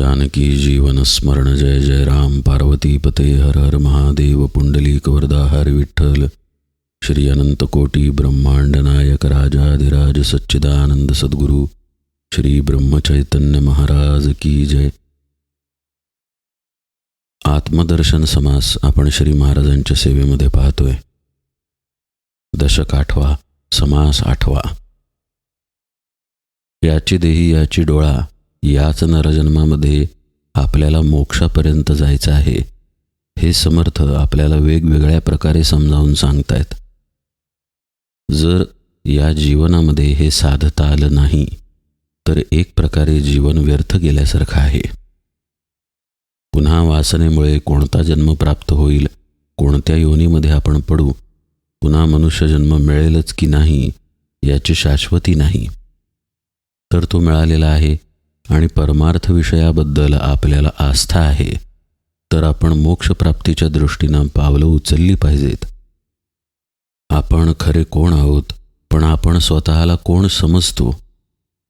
जानकी जीवन स्मरण जय जय राम। पार्वती पते हर हर महादेव। पुंडली वरदा हर विठ्ठल। श्री अनंत कोटी ब्रह्मांड नायक राजाधिराज सच्चिदानंद सद्गुरु। श्री ब्रह्मचैतन्य महाराज की जय। आत्मदर्शन समास आपण श्री महाराजांच्या सेवेमध्ये पाहतोय. दशक आठवा समास आठवा. याची देही याची डोळा याच नरजन्मामध्ये आपल्याला मोक्षापर्यंत जायचं आहे. हे समर्थ आपल्याला वेगवेगळ्या प्रकारे समजावून सांगतायत. जर या जीवनामध्ये हे साधता आलं नाही तर एक प्रकारे जीवन व्यर्थ गेल्यासारखं आहे. पुन्हा वासनेमुळे कोणता जन्म प्राप्त होईल कोणत्या योनीमध्ये आपण पडू पुन्हा मनुष्य जन्म मिळेलच की नाही याची शाश्वती नाही. तर तो मिळालेला आहे आणि परमार्थ विषयाबद्दल आपल्याला आस्था आहे तर आपण मोक्षप्राप्तीच्या दृष्टीनं पावलं उचलली पाहिजेत. आपण खरे कोण आहोत पण आपण स्वतःला कोण समजतो?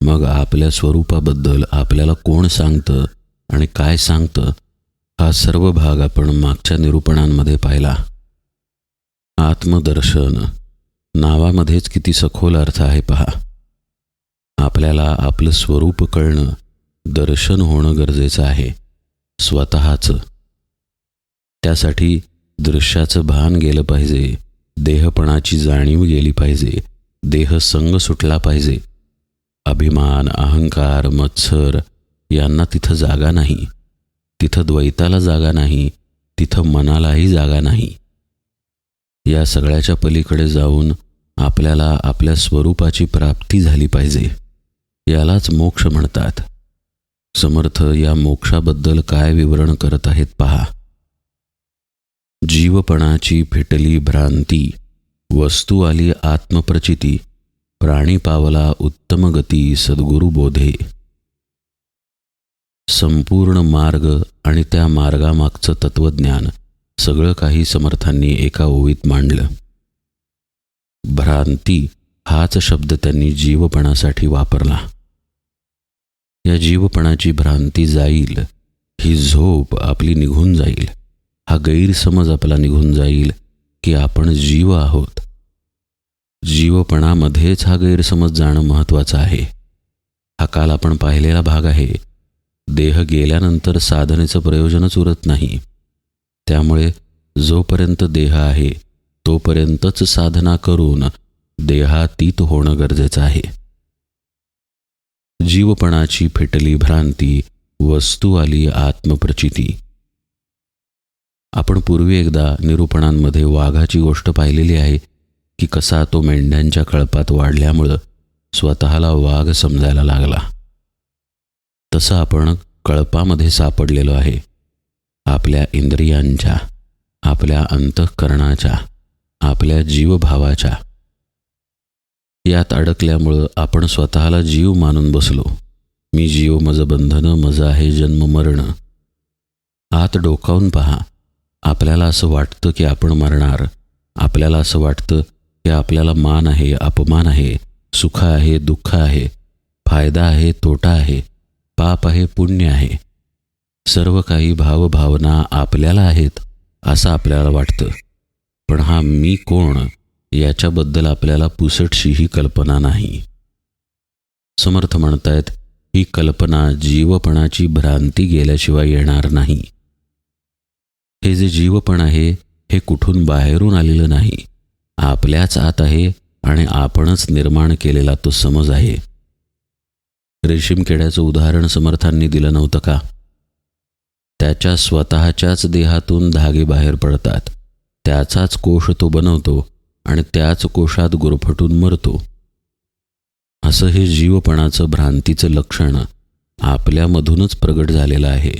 मग आपल्या स्वरूपाबद्दल आपल्याला कोण सांगतं आणि काय सांगतं हा सर्व भाग आपण मागच्या निरूपणांमध्ये पाहिला. आत्मदर्शन नावामध्येच किती सखोल अर्थ आहे पहा. आपल्याला आपलं स्वरूप कळणं दर्शन होणं गरजेचं आहे. स्वतःचं. त्यासाठी दृश्याचं भान गेलं पाहिजे. देहपणाची जाणीव गेली पाहिजे. देह संग सुटला पाहिजे. अभिमान अहंकार मत्सर यांना तिथं जागा नाही. तिथं द्वैताला जागा नाही. तिथं मनालाही जागा नाही. या सगळ्याच्या पलीकडे जाऊन आपल्याला आपल्या स्वरूपाची प्राप्ती झाली पाहिजे. यालाच मोक्ष म्हणतात. समर्थ या मोक्षाबद्दल काय विवरण करत आहेत पहा. जीवपणाची फिटली भ्रांती वस्तू आली आत्मप्रचिती प्राणी पावला उत्तम गती सद्गुरु बोधे. संपूर्ण मार्ग आणि त्या मार्गामागचं तत्वज्ञान सगळं काही समर्थांनी एका ओवीत मांडलं. भ्रांती हाच शब्द त्यांनी जीवपणासाठी वापरला. या जीवपणाची भ्रांती जाईल. ही झोप आपली निघून जाईल. हा गैरसमज आपला निघून जाईल की आपण जीव आहोत. जीवपणामध्येच हा गैरसमज जाणं महत्त्वाचं आहे. हा काल आपण पाहिलेला भाग आहे. देह गेल्यानंतर साधनेचं प्रयोजनच उरत नाही. त्यामुळे जोपर्यंत देह आहे तोपर्यंतच साधना करून देहातीत होणं गरजेचं आहे. जीवपणाची फेटली भ्रांती वस्तू आली आत्मप्रचिती. आपण पूर्वी एकदा निरूपणांमध्ये वाघाची गोष्ट पाहिलेली आहे की कसा तो मेंढ्यांच्या कळपात वाढल्यामुळं स्वतःला वाघ समजायला लागला. तसं आपण कळपामध्ये सापडलेलो आहे. आपल्या इंद्रियांच्या आपल्या अंतःकरणाच्या आपल्या जीवभावाच्या. यात अडकल्यामुळं आपण स्वतःला जीव मानून बसलो. मी जीव माझं बंधनं मज आहे जन्म मरण. आत डोकावून पहा. आपल्याला असं वाटतं की आपण मरणार. आपल्याला असं वाटतं की आपल्याला मान आहे अपमान आहे सुख आहे दुःख आहे फायदा आहे तोटा आहे पाप आहे पुण्य आहे. सर्व काही भावभावना आपल्याला आहेत असं आपल्याला वाटतं. पण हा मी कोण? याच्याबद्दल आपल्याला पुसटशीही कल्पना नाही. समर्थ म्हणतायत ही कल्पना जीवपणाची भ्रांती गेल्याशिवाय येणार नाही. हे जे जीवपण आहे हे कुठून बाहेरून आलेलं नाही. आपल्याच आत आहे आणि आपणच निर्माण केलेला तो समज आहे. रेशीम किड्याचं उदाहरण समर्थांनी दिलं नव्हतं का? त्याच्या स्वतःच्याच देहातून धागे बाहेर पडतात. त्याचाच कोश तो बनवतो. आणि त्याच कोशात गुरफटून मरतो. असं हे जीवपणाचं भ्रांतीचं लक्षण आपल्यामधूनच प्रगट झालेलं आहे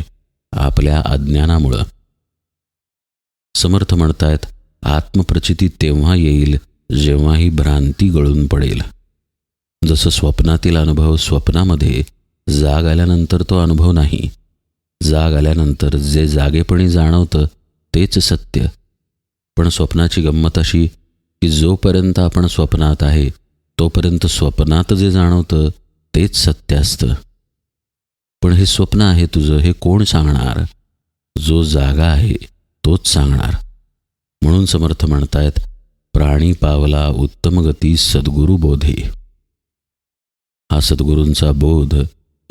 आपल्या अज्ञानामुळं. समर्थ म्हणतायत आत्मप्रचिती तेव्हा येईल जेव्हा ही भ्रांती गळून पडेल. जसं स्वप्नातील अनुभव स्वप्नामध्ये जाग आल्यानंतर तो अनुभव नाही जाग आल्यानंतर जे जागेपणी जाणवतं तेच सत्य. पण स्वप्नाची गंमत अशी की जोपर्यंत आपण स्वप्नात आहे तोपर्यंत स्वप्नात जे जाणवतं तेच सत्य असतं. पण हे स्वप्न आहे तुझं हे कोण सांगणार? जो जागा आहे तोच सांगणार. म्हणून समर्थ म्हणतायत प्राणी पावला उत्तम गती सद्गुरु बोधे. हा सद्गुरूंचा बोध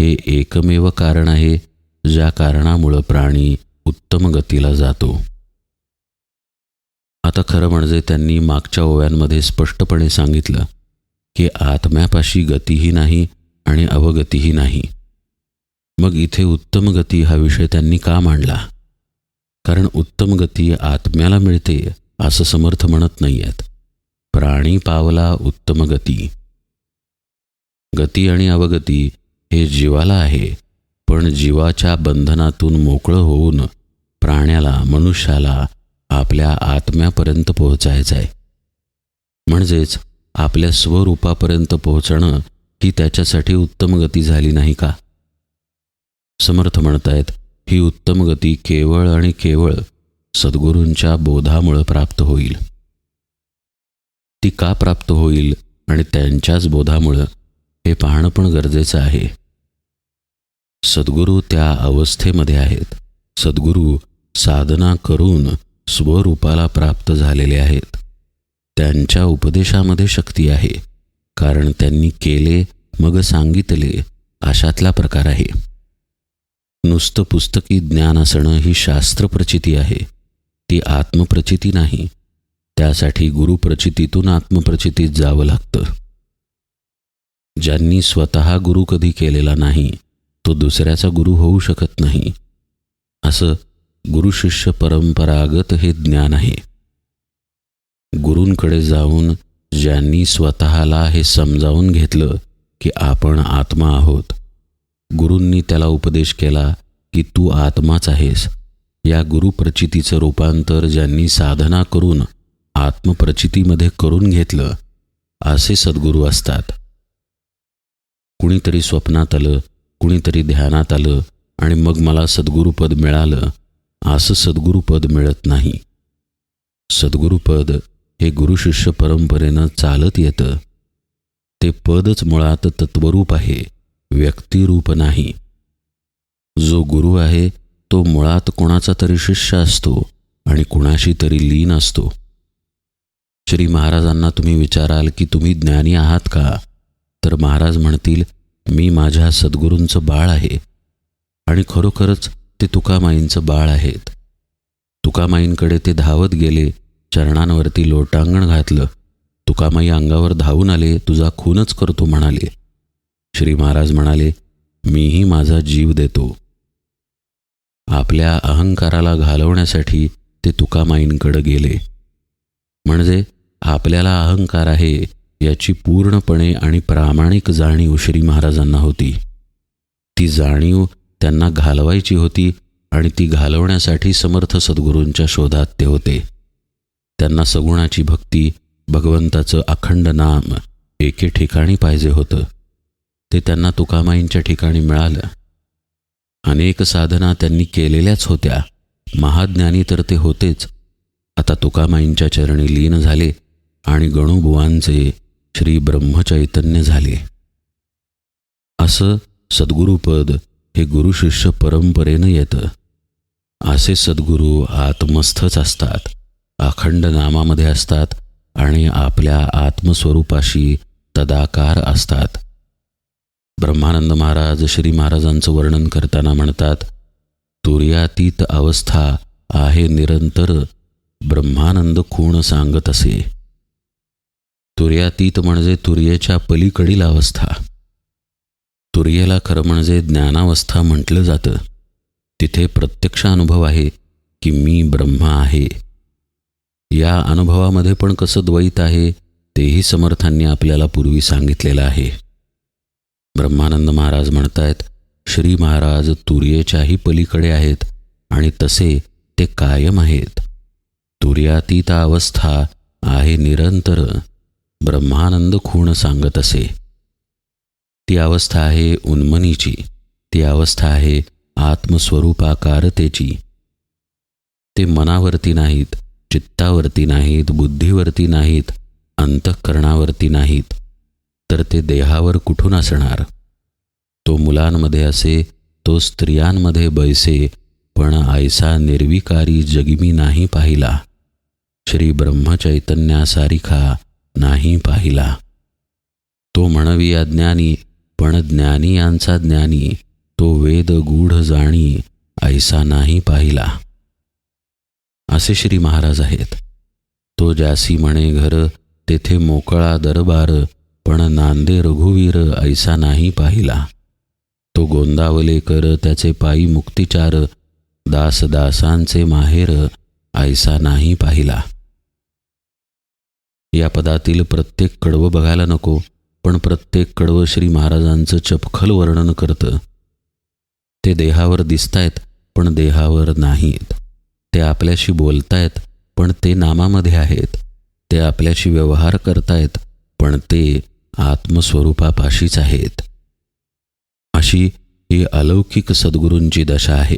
हे एकमेव कारण आहे ज्या कारणामुळं प्राणी उत्तम गतीला जातो. आता खरं म्हणजे त्यांनी मागच्या ओव्यांमध्ये स्पष्टपणे सांगितलं की आत्म्यापाशी गतीही नाही आणि अवगतीही नाही. मग इथे उत्तम गती हा विषय त्यांनी का मांडला? कारण उत्तम गती आत्म्याला मिळते असं समर्थ म्हणत नाही आहेत प्राणी पावला उत्तम गती. गती आणि अवगती हे जीवाला आहे पण जीवाच्या बंधनातून मोकळं होऊन प्राण्याला मनुष्याला आपल्या आत्म्यापर्यंत पोहोचायचं आहे म्हणजेच आपल्या स्वरूपापर्यंत पोहोचणं ही त्याच्यासाठी उत्तम गती झाली नाही का? समर्थ म्हणतायत ही उत्तम गती केवळ आणि केवळ सद्गुरूंच्या बोधामुळं प्राप्त होईल. ती का प्राप्त होईल आणि त्यांच्याच बोधामुळं हे पाहणं पण गरजेचं आहे. सद्गुरू त्या अवस्थेमध्ये आहेत. सद्गुरू साधना करून स्वरूपाला प्राप्त झालेले आहेत. त्यांच्या उपदेशामध्ये शक्ती आहे कारण त्यांनी केले मग सांगितले अशातला प्रकार आहे. नुसतं पुस्तकी ज्ञान असणं ही शास्त्रप्रचिती आहे. ती आत्मप्रचिती नाही. त्यासाठी गुरुप्रचितीतून आत्मप्रचितीत जावं लागतं. ज्यांनी स्वतः गुरु कधी केलेला नाही तो दुसऱ्याचा गुरु होऊ शकत नाही. असं गुरुशिष्य परंपरागत हे ज्ञान आहे. गुरूंकडे जाऊन ज्यांनी स्वतःला हे समजावून घेतलं की आपण आत्मा आहोत गुरूंनी त्याला उपदेश केला की तू आत्माच आहेस. या गुरुप्रचितीचं रूपांतर ज्यांनी साधना करून आत्मप्रचितीमध्ये करून घेतलं असे सद्गुरू असतात. कुणीतरी स्वप्नात आलं कुणीतरी ध्यानात आलं आणि मग मला सद्गुरुपद मिळालं असं सद्गुरुपद मिळत नाही. सद्गुरुपद हे गुरुशिष्य परंपरेनं चालत येतं. ते पदच मुळात तत्वरूप आहे व्यक्तिरूप नाही. जो गुरु आहे तो मुळात कोणाचा तरी शिष्य असतो आणि कुणाशी तरी लीन असतो. श्री महाराजांना तुम्ही विचाराल की तुम्ही ज्ञानी आहात का? तर महाराज म्हणतील मी माझ्या सद्गुरूंचं बाळ आहे. आणि खरोखरच ते तुकामाईंचं बाळ आहेत. तुकामाईंकडे ते धावत गेले चरणांवरती लोटांगण घातलं. तुकामाई अंगावर धावून आले तुझा खूनच करतो म्हणाले. श्री महाराज म्हणाले मीही माझा जीव देतो. आपल्या अहंकाराला घालवण्यासाठी ते तुकामाईंकडे गेले. म्हणजे आपल्याला अहंकार आहे याची पूर्णपणे आणि प्रामाणिक जाणीव श्री महाराजांना होती. ती जाणीव त्यांना घालवायची होती आणि ती घालवण्यासाठी समर्थ सद्गुरूंच्या शोधात ते होते. त्यांना सगुणाची भक्ती भगवंताचं अखंड नाम एके ठिकाणी पाहिजे होतं. ते त्यांना तुकामाईंच्या ठिकाणी मिळालं. अनेक साधना त्यांनी केलेल्याच होत्या. महाज्ञानी तर ते होतेच. आता तुकामाईंच्या चरणी लीन झाले आणि गणुबुवांचे श्री ब्रह्मचैतन्य झाले. असं सद्गुरुपद हे गुरुशिष्य परंपरेनं येतं. असे सद्गुरू आत्मस्थच असतात. अखंड नामामध्ये असतात आणि आपल्या आत्मस्वरूपाशी तदाकार असतात. ब्रह्मानंद महाराज श्री महाराजांचं वर्णन करताना म्हणतात तुर्यातीत अवस्था आहे निरंतर ब्रह्मानंद खूण सांगत असे. तुर्यातीत म्हणजे तुर्येच्या पलीकडील अवस्था. तुर्येला खरं म्हणजे ज्ञानावस्था म्हटलं जातं. तिथे प्रत्यक्ष अनुभव आहे की मी ब्रह्म आहे. या अनुभवामध्ये पण कसं द्वैत आहे तेही समर्थांनी आपल्याला पूर्वी सांगितलेलं आहे. ब्रह्मानंद महाराज म्हणतायत श्री महाराज तुर्येच्याही पलीकडे आहेत आणि तसे ते कायम आहेत. तुर्यातीत अवस्था आहे निरंतर. ब्रह्मानंद खूण सांगत असे. ती अवस्था आहे उन्मनीची. ती अवस्था आहे आत्मस्वरूपाकारतेची. ते मनावरती नाहीत चित्तावरती नाहीत बुद्धीवरती नाहीत अंतःकरणावरती नाहीत. तर ते देहावर कुठून असणार? तो मुलांमध्ये असे तो स्त्रियांमध्ये बैसे पण आयसा निर्विकारी जगिमी नाही पाहिला. श्री ब्रह्मचैतन्यासारिखा नाही पाहिला. तो म्हणवी अज्ञानी पण ज्ञानी यांचा ज्ञानी तो वेद गूढ जाणी ऐसा नाही पाहिला. असे श्री महाराज आहेत. तो जासी म्हणे घर तेथे मोकळा दरबार पण नांदे रघुवीर ऐसा नाही पाहिला. तो गोंदावले कर त्याचे पायी मुक्तिचार दास दासांचे माहेर ऐसा नाही पाहिला. या पदातील प्रत्येक कडवं बघायला नको. पण प्रत्येक कडवं श्री महाराजांचं चपखल वर्णन करतं. ते देहावर दिसतायत पण देहावर नाहीत ते आपल्याशी बोलतायत पण ते नामामध्ये आहेत. ते आपल्याशी व्यवहार करतायत पण ते आत्मस्वरूपापाशीच आहेत. अशी ही अलौकिक सद्गुरूंची दशा आहे.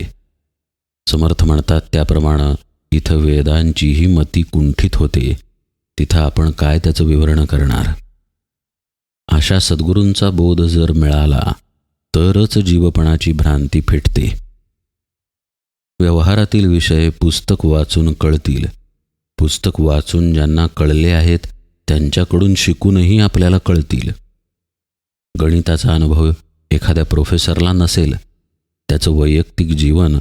समर्थ म्हणतात त्याप्रमाणे इथं वेदांचीही मती कुंठित होते. तिथं आपण काय त्याचं विवरण करणार? अशा सद्गुरूंचा बोध जर मिळाला तरच जीवपणाची भ्रांती फिटते. व्यवहारातील विषय पुस्तक वाचून कळतील. पुस्तक वाचून ज्यांना कळले आहेत त्यांच्याकडून शिकूनही आपल्याला कळतील. गणिताचा अनुभव एखाद्या प्रोफेसरला नसेल त्याचं वैयक्तिक जीवन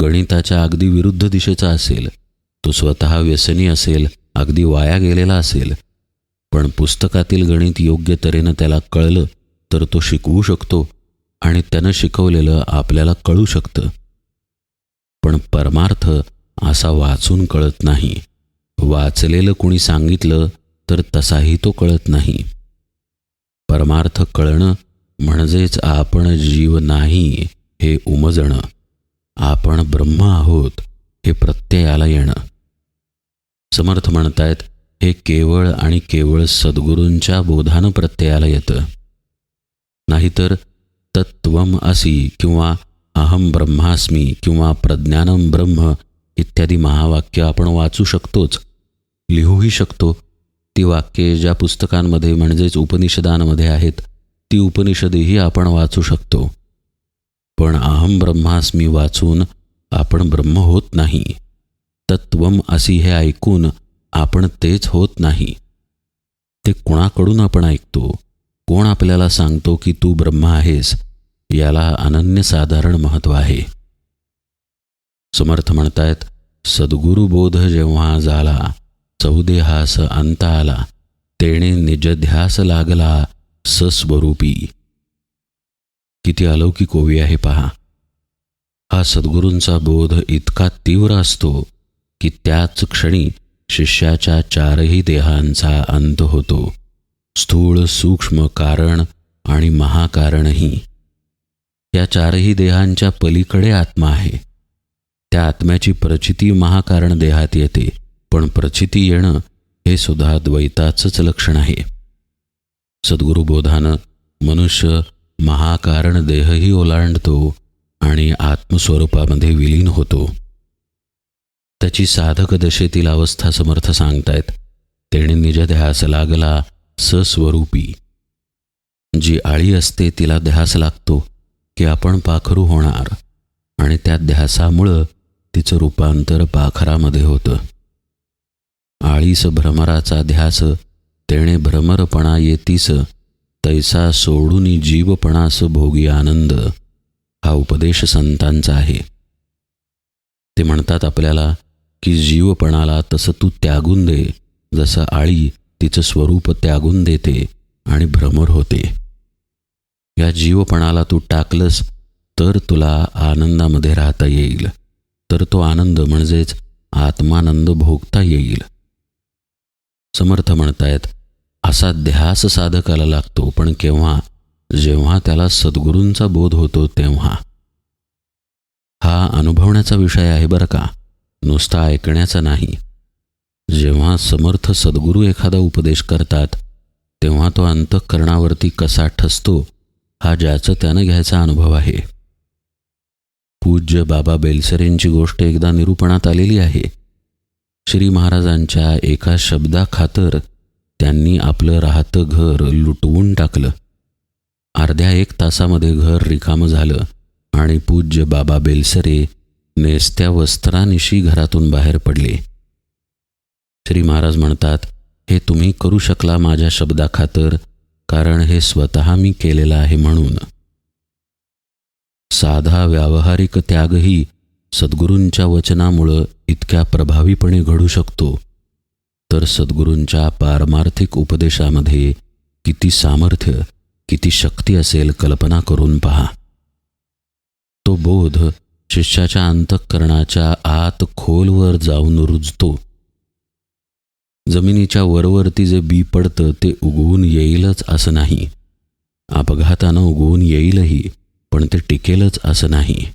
गणिताच्या अगदी विरुद्ध दिशेचं असेल तो स्वतः व्यसनी असेल अगदी वाया गेलेला असेल पण पुस्तकातील गणित योग्य तऱ्हेनं त्याला कळलं तर तो शिकवू शकतो आणि त्यानं शिकवलेलं आपल्याला कळू शकतं. पण परमार्थ असा वाचून कळत नाही. वाचलेलं कुणी सांगितलं तर तसाही तो कळत नाही. परमार्थ कळणं म्हणजेच आपण जीव नाही हे उमजणं. आपण ब्रह्म आहोत हे प्रत्ययाला येणं. समर्थ म्हणतायत हे केवळ आणि केवळ सद्गुरूंच्या बोधानं प्रत्ययाला येतं. नाहीतर तत्वम असी किंवा अहम ब्रह्मास्मी किंवा प्रज्ञानम ब्रह्म इत्यादी महावाक्य आपण वाचू शकतोच लिहूही शकतो. ती वाक्ये ज्या पुस्तकांमध्ये म्हणजेच उपनिषदांमध्ये आहेत ती उपनिषदेही आपण वाचू शकतो. पण अहम ब्रह्मास्मी वाचून आपण ब्रह्म होत नाही. तत्वम असी हे ऐकून आपण तेच होत नाही. ते कोणाकडून आपण ऐकतो? कोण आपल्याला सांगतो की तू ब्रह्म आहेस? याला अनन्यसाधारण महत्त्व आहे. समर्थ म्हणतायत सद्गुरुबोध जेव्हा झाला चौदेहास अंत आला तेणे निजध्यास लागला सस्वरूपी. किती अलौकिक ओवी आहे पहा. हा सद्गुरूंचा बोध इतका तीव्र असतो की त्याच क्षणी शिष्याच्या चारही देहांचा अंत होतो. स्थूळ सूक्ष्म कारण आणि महाकारणही. या चारही देहांच्या पलीकडे आत्मा आहे. त्या आत्म्याची प्रचिती महाकारण देहात येते पण प्रचिती येणं हे सुद्धा द्वैताचंच लक्षण आहे. सद्गुरुबोधानं मनुष्य महाकारण देहही ओलांडतो आणि आत्मस्वरूपामध्ये विलीन होतो. त्याची साधक दशेतील अवस्था समर्थ सांगतायत. तेणे निज ध्यास लागला सस्वरूपी. जी आळी असते तिला ध्यास लागतो की आपण पाखरू होणार. आणि त्या ध्यासामुळं तिचं रूपांतर पाखरामध्ये होतं. आळीस भ्रमराचा ध्यास तेणे भ्रमरपणा येतीस तैसा सोडून जीवपणास भोगी आनंद. हा उपदेश संतांचा आहे. ते म्हणतात आपल्याला की जीवपणाला तसं तू त्यागून दे जसं आळी तिचं स्वरूप त्यागून देते आणि भ्रमर होते. या जीवपणाला तू टाकलंस तर तुला आनंदामध्ये राहता येईल. तर तो आनंद म्हणजेच आत्मानंद भोगता येईल. समर्थ म्हणतायत असा ध्यास साधकाला लागतो पण केव्हा? जेव्हा त्याला सद्गुरूंचा बोध होतो तेव्हा. हा अनुभवण्याचा विषय आहे बरं का? नुसता ऐकण्याचा नाही. जेव्हा समर्थ सद्गुरू एखादा उपदेश करतात तेव्हा तो अंतःकरणावरती कसा ठसतो हा ज्याचं त्यानं घ्यायचा अनुभव आहे. पूज्य बाबा बेलसरेंची गोष्ट एकदा निरूपणात आलेली आहे. श्री महाराजांच्या एका शब्दाखातर त्यांनी आपलं राहतं घर लुटवून टाकलं. अर्ध्या एक तासामध्ये घर रिकामं झालं आणि पूज्य बाबा बेलसरे नेसत्या वस्त्रानिशी घरातून बाहेर पडले. श्री महाराज म्हणतात हे तुम्ही करू शकला माझ्या शब्दाखातर कारण हे स्वतः मी केलेलं आहे म्हणून. साधा व्यावहारिक त्यागही सद्गुरूंच्या वचनामुळं इतक्या प्रभावीपणे घडू शकतो. तर सद्गुरूंच्या पारमार्थिक उपदेशामध्ये किती सामर्थ्य किती शक्ती असेल कल्पना करून पहा. तो बोध शिष्याच्या अंतःकरणाच्या आत खोलवर जाऊन रुजतो. जमिनीच्या वरवरती जे बी पडतं ते उगवून येईलच असं नाही. अपघातानं उगवून येईलही पण ते टिकेलच असं नाही.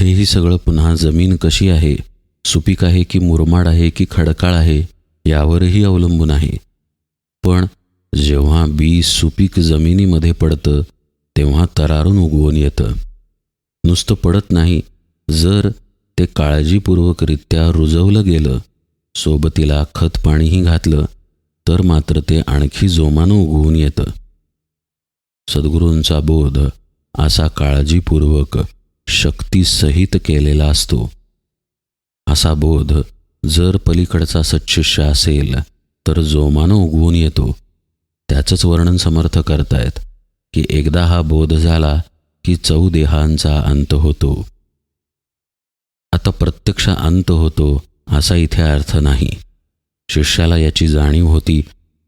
हेही सगळं पुन्हा जमीन कशी आहे सुपीक आहे की मुरमाड आहे की खडकाळ आहे यावरही अवलंबून आहे. पण जेव्हा बी सुपीक जमिनीमध्ये पडतं तेव्हा तरारून उगवून येतं. नुसतं पडत नाही. जर ते काळजीपूर्वकरित्या रुजवलं गेलं सोबतीला खत पाणीही घातलं तर मात्र ते आणखी जोमानं उगवून येतं. सद्गुरूंचा बोध असा काळजीपूर्वक शक्तीसहित केलेला असतो. असा बोध जर पलीकडचा सच्शिष्य असेल तर जोमानं उगवून येतो. त्याचंच वर्णन समर्थ करतायत की एकदा हा बोध झाला की चौदेहांचा अंत होतो. आता प्रत्यक्ष अंत होतो असा इथे अर्थ नाही. शिष्याला याची जाणीव होती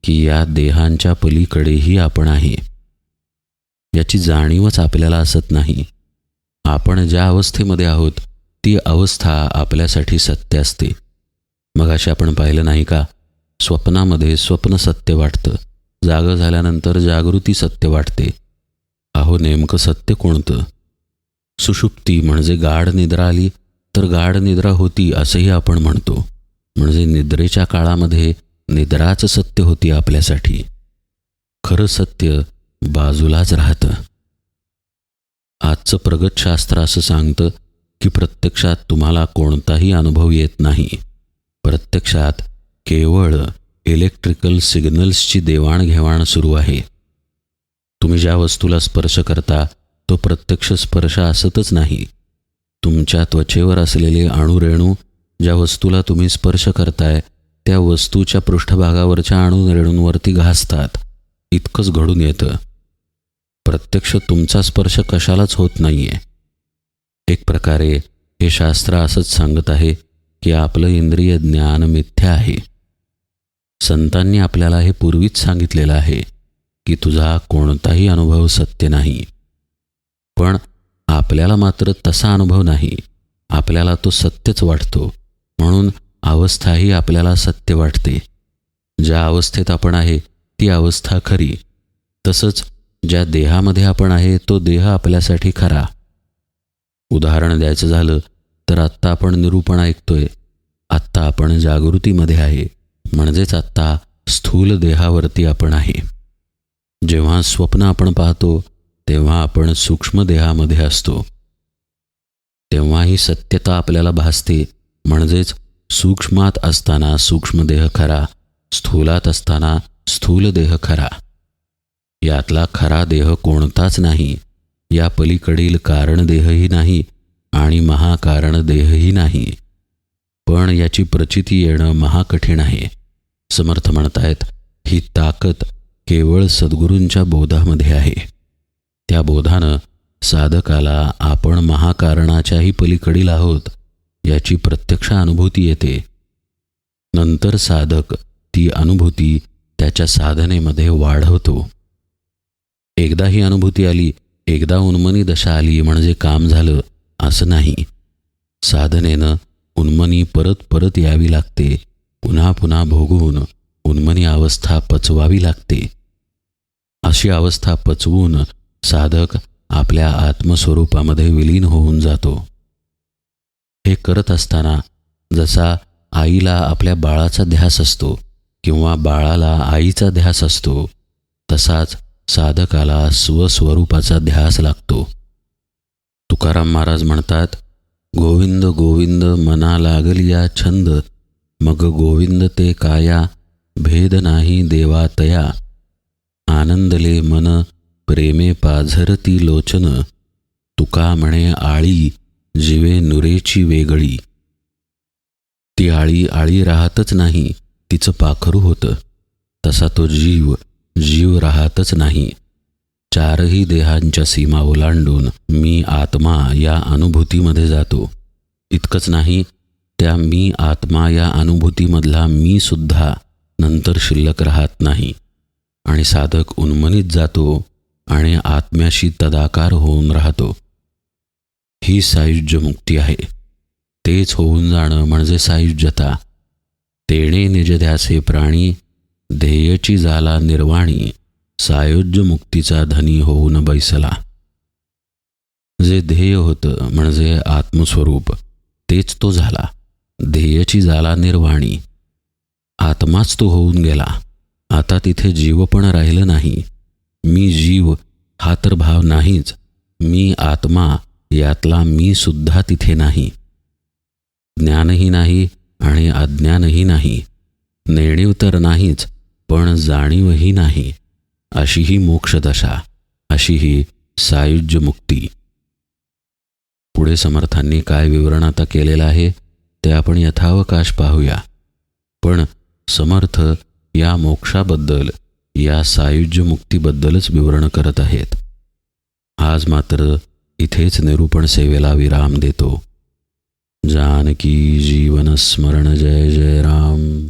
की या देहांच्या पलीकडेही आपण आहे. याची जाणीवच आपल्याला असत नाही. आपण ज्या अवस्थेमध्ये आहोत ती अवस्था आपल्यासाठी सत्य असते. मग असे आपण पाहिलं नाही का? स्वप्नामध्ये स्वप्न सत्य वाटतं. जागं झाल्यानंतर जागृती सत्य वाटते. अहो नेमकं सत्य कोणतं? सुषुप्ती म्हणजे गाढ निद्रा आली तर गाढ निद्रा होती असंही आपण म्हणतो. म्हणजे निद्रेच्या काळामध्ये निद्राच सत्य होती आपल्यासाठी. खरं सत्य बाजूलाच राहतं. आजचं प्रगतशास्त्र असं सांगतं की प्रत्यक्षात तुम्हाला कोणताही अनुभव येत नाही. प्रत्यक्षात केवळ इलेक्ट्रिकल सिग्नल्सची देवाणघेवाण सुरू आहे. तुम्ही ज्या वस्तूला स्पर्श करता तो प्रत्यक्ष स्पर्श असतच नाही. तुमच्या त्वचेवर असलेले अणुरेणू ज्या वस्तूला तुम्ही स्पर्श करताय त्या वस्तूच्या पृष्ठभागावरच्या अणुरेणूंवरती घासतात. इतकंच घडून येतं. प्रत्यक्ष तुमचा स्पर्श कशालाच होत नाही आहे एक प्रकारे हे शास्त्र असंच सांगत आहे की आपलं इंद्रिय ज्ञान मिथ्या आहे. संतांनी आपल्याला हे पूर्वीच सांगितलेलं आहे. की तुझा कोणताही अनुभव सत्य नाही. पण आपल्याला मात्र तसा अनुभव नाही. आपल्याला तो सत्यच वाटतो. म्हणून अवस्थाही आपल्याला सत्य वाटते. ज्या अवस्थेत आपण आहे ती अवस्था खरी. तसंच ज्या देहामध्ये आपण आहे तो देह आपल्यासाठी खरा. उदाहरण द्यायचं झालं तर आत्ता आपण निरूपण ऐकतोय. आत्ता आपण जागृतीमध्ये आहे. म्हणजेच आत्ता स्थूल देहावरती आपण आहे. जेव्हा स्वप्न आपण पाहतो तेव्हा आपण सूक्ष्म देहामध्ये असतो. तेव्हा ही सत्यता आपल्याला भासते म्हणजेच सूक्ष्मात असताना सूक्ष्म देह खरा स्थूलात असताना स्थूल देह खरा. यातला खरा देह कोणताच नाही या पलीकडील कारणदेहही नाही आणि महाकारण देहही नाही. पण याची प्रचिती येणं महाकठीण आहे. समर्थ म्हणतायत ही ताकद केवळ सद्गुरूंच्या बोधामध्ये आहे. त्या बोधानं साधकाला आपण महाकारणाच्याही पलीकडील आहोत याची प्रत्यक्ष अनुभूती येते. नंतर साधक ती अनुभूती त्याच्या साधनेमध्ये वाढवतो. एकदा ही अनुभूती आली एकदा उन्मनी दशा आली म्हणजे काम झालं असं नाही. साधनेनं उन्मनी परत परत यावी लागते पुन्हा पुन्हा भोगवून उन्मनी अवस्था पचवावी लागते. अशी अवस्था पचवून साधक आपल्या आत्मस्वरूपामध्ये विलीन होऊन जातो. हे करत असताना जसा आईला आपल्या बाळाचा ध्यास असतो किंवा बाळाला आईचा ध्यास असतो तसाच साधकाला स्वस्वरूपाचा ध्यास लागतो. तुकाराम महाराज म्हणतात गोविंद गोविंद मना लागलिया छंद मग गोविंद ते काया भेद नाही देवा तया. आनंदले मन प्रेमे पाझरती लोचन. तुका म्हणे आळी जिवे नुरेची वेगळी. ती आळी आळी राहतच नाही तिचं पाखरू होतं. तसा तो जीव जीव राहतच नाही. चारही देहांच्या सीमा ओलांडून मी आत्मा या अनुभूतीमध्ये जातो. इतकंच नाही त्या मी आत्मा या अनुभूतीमधला मी सुद्धा नंतर शिल्लक राहत नाही. आणि साधक उन्मनीत जातो आणि आत्म्याशी तदाकार होऊन राहतो. ही सायुज्य मुक्ती आहे. तेच होऊन जाणं म्हणजे सायुज्यता. तेणे निजध्यासे प्राणी ध्येयची झाला निर्वाणी सायुज्य मुक्तीचा धनी होऊन बैसला. जे ध्येय होतं म्हणजे आत्मस्वरूप तेच तो झाला. ध्येयची झाला निर्वाणी. आत्माच तो होऊन गेला. आता तिथे जीवपण राहिलं नाही. मी जीव हा तर भाव नाहीच. मी आत्मा यातला मी सुद्धा तिथे नाही. ज्ञानही नाही आणि अज्ञानही नाही. नेणीव तर नाहीच पण जाणीवही नाही. अशी ही मोक्षदशा अशी ही सायुज्य मुक्ती पुढे समर्थांनी काय विवरण आता केलेलं आहे ते आपण यथावकाश पाहूया. पण समर्थ या मोक्षाबद्दल या सायुज्य मुक्तीबद्दलच विवरण करत आहेत. आज मात्र इथेच निरूपण सेवेला विराम देतो. जानकी जीवन स्मरण जय जय राम.